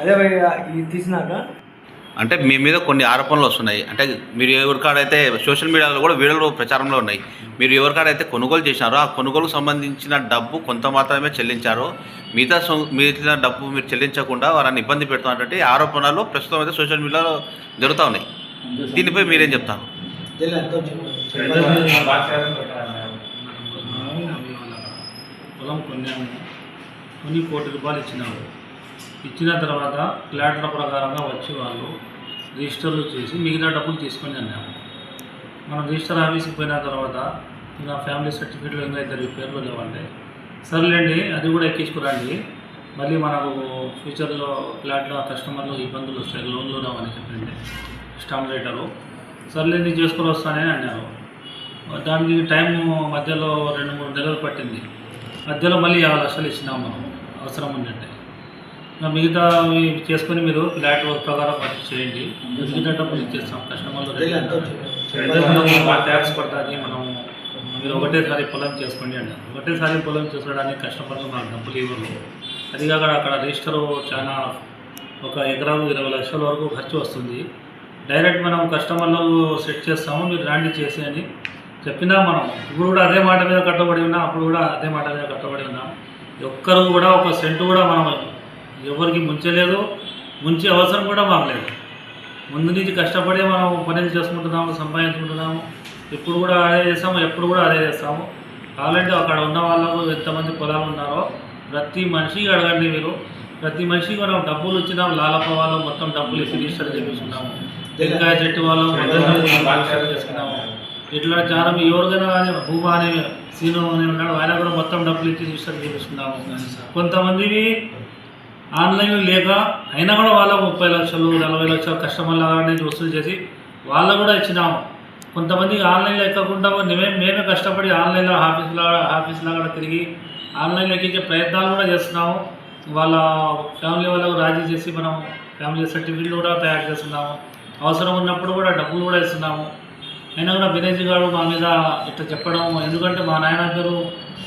అదే ఇది తీసినాక. అంటే మీ మీద కొన్ని ఆరోపణలు వస్తున్నాయి. అంటే మీరు ఎవరికాడైతే సోషల్ మీడియాలో కూడా వీడియోలు ప్రచారంలో ఉన్నాయి. మీరు ఎవరికాడైతే కొనుగోలు చేసినారో ఆ కొనుగోలుకు సంబంధించిన డబ్బు కొంత మాత్రమే చెల్లించారు. మిగతా మిగతా డబ్బు మీరు చెల్లించకుండా వారిని ఇబ్బంది పెడుతున్నటువంటి ఆరోపణలు ప్రస్తుతం అయితే సోషల్ మీడియాలో జరుగుతూ ఉన్నాయి. దీనిపై మీరేం చెప్తారు? పొలం కొన్నాము. కొని కోటి రూపాయలు ఇచ్చినాము ఇచ్చిన తర్వాత క్లాటర్ ప్రకారంగా వచ్చి వాళ్ళు రిజిస్టర్లు చేసి మిగతా డబ్బులు తీసుకొని అన్నాము మనం రిజిస్టర్ ఆఫీస్కి పోయిన తర్వాత ఇంకా ఫ్యామిలీ సర్టిఫికేట్లు ఇంకా ఇద్దరు పేర్లు లేవండి సర్లేండి అది కూడా ఎక్కించుకురండి. మళ్ళీ మనకు ఫ్యూచర్లో ఫ్లాట్లో కస్టమర్లు ఇబ్బందులు వస్తాయి లోన్లు రావని చెప్పండి. స్టాంప్ రైటరు సర్లేండి చేసుకుని వస్తానని అన్నారు. దానికి టైం మధ్యలో రెండు మూడు నెలలు పట్టింది. మధ్యలో మళ్ళీ యాభై లక్షలు ఇచ్చినాం మనం. అవసరం ఉందంటే. ఇంకా మిగతా చేసుకొని మీరు ఫ్లాట్ వర్క్ ప్రకారం పర్చేస్ చేయండి. మిగతా డబ్బులు ఇచ్చేస్తాం కస్టమర్లు? ట్యాక్స్ పడుతుంది మనం మీరు ఒకటేసారి పొలం చేసుకోండి అన్నారు ఒకటేసారి పొలం చేసుకోవడానికి కస్టమర్లు మాకు డబ్బులు ఇవ్వరు. అది కాక అక్కడ రిజిస్టర్ చాలా ఒక ఎకరాకు ఇరవై లక్షల వరకు ఖర్చు వస్తుంది. డైరెక్ట్ మనం కస్టమర్లు సెట్ చేస్తాము మీరు రాండి చేసి అని చెప్పినా మనం. ఇప్పుడు కూడా అదే మాట మీద కట్టబడి ఉన్నాం అప్పుడు కూడా అదే మాట మీద కట్టబడి ఉన్నాం. ఒక్కరు కూడా ఒక సెంటు కూడా మనం ఎవరికి ముంచలేదు ముంచే అవసరం కూడా మాకు లేదు ముందు నుంచి కష్టపడి మనం పనులు చేసుకుంటున్నాము సంపాదించుకుంటున్నాము ఇప్పుడు కూడా అదే చేస్తాము ఎప్పుడు కూడా అదే చేస్తాము కావాలంటే అక్కడ ఉన్న వాళ్ళకు ఎంతమంది పొలాలు ఉన్నారో ప్రతి మనిషికి అడగండి మీరు ప్రతి మనిషికి మనం డబ్బులు వచ్చినాము లాలప వాళ్ళు మొత్తం డబ్బులు ఇచ్చి రిజిస్టర్ చేపిస్తున్నాము టెంకాయ చెట్టు వాళ్ళు చేసుకున్నాము ఇట్లా చాలా ఎవరికైనా కానీ భూమా అనే సీను అని ఉన్నాడు ఆయన కూడా మొత్తం డబ్బులు ఇచ్చి చూస్తారు చేపిస్తున్నాము కొంతమందివి ఆన్లైన్ లేక అయినా కూడా వాళ్ళ ముప్పై లక్షలు నలభై లక్షలు కస్టమర్లు అనేది వసూలు చేసి వాళ్ళకు కూడా ఇచ్చినాము. కొంతమంది ఆన్లైన్లో ఎక్కకుండా మేమే మేమే కష్టపడి ఆన్లైన్లో ఆఫీస్లో ఆఫీస్లో కూడా తిరిగి ఆన్లైన్లో ఎక్కించే ప్రయత్నాలు కూడా చేస్తున్నాము. వాళ్ళ ఫ్యామిలీ వాళ్ళకు రాజీ చేసి మనం ఫ్యామిలీ సర్టిఫికెట్లు కూడా తయారు చేస్తున్నాము. అవసరం ఉన్నప్పుడు కూడా డబ్బులు కూడా ఇస్తున్నాము. అయినా కూడా వినేజ్ గారు మా మీద ఇట్లా చెప్పడం ఎందుకంటే మా నాయన పేరు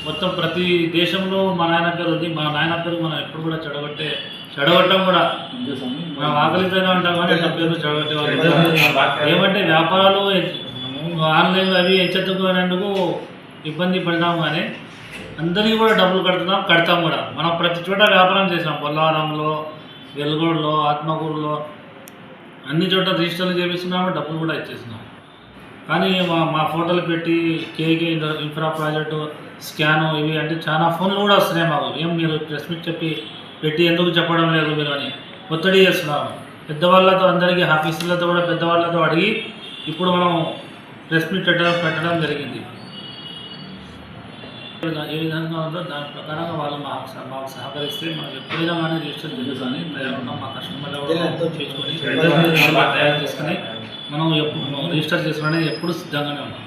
మొత్తం ప్రతి దేశంలో మా నాయన పేరు ఉంది. మా నాయన పేరు మనం ఎప్పుడు కూడా చెడగొట్టే చెడగొట్టం కూడా. మనం ఆకలితోనే ఉంటాం కానీ నా పేరు చెడగొట్టే వాళ్ళు ఏమంటే వ్యాపారాలు ఆన్లైన్ అవి హెచ్చెత్తుకునేందుకు ఇబ్బంది పడినాం కానీ అందరికీ కూడా డబ్బులు కడుతున్నాం కడతాం కూడా. మనం ప్రతి చోట వ్యాపారం చేసాం. పొల్లవరంలో వెలుగోడులో ఆత్మకూరులో అన్ని చోట్ల రిజిస్టర్లు చేపిస్తున్నాము డబ్బులు కూడా ఇచ్చేస్తున్నాం. కానీ మా మా ఫోటోలు పెట్టి కేకే ఇన్ఫ్రా ప్రాజెక్టు స్కాను ఇవి అంటే చాలా ఫోన్లు కూడా వస్తున్నాయి మాకు. ఏం మీరు ప్రెస్ మీట్ చెప్పి పెట్టి ఎందుకు చెప్పడం లేదు మీరు అని. ఒత్తిడి చేస్తున్నాము పెద్దవాళ్ళతో అందరికీ ఆఫీసులతో కూడా పెద్దవాళ్ళతో అడిగి ఇప్పుడు మనం ప్రెస్ మీట్ పెట్టడం పెట్టడం జరిగింది. ఏ విధంగా ఉందో దాని ప్రకారంగా వాళ్ళు మాకు మాకు సహకరిస్తే మనం ఎప్పుడైనా కానీ రిజిస్టర్ చేసుకొని తయారున్నాం మా కస్టమర్లు కూడా చేసుకొని తయారు చేసుకొని మనం ఎప్పుడు రిజిస్టర్ చేసుకుని ఎప్పుడు సిద్ధంగానే ఉన్నాం.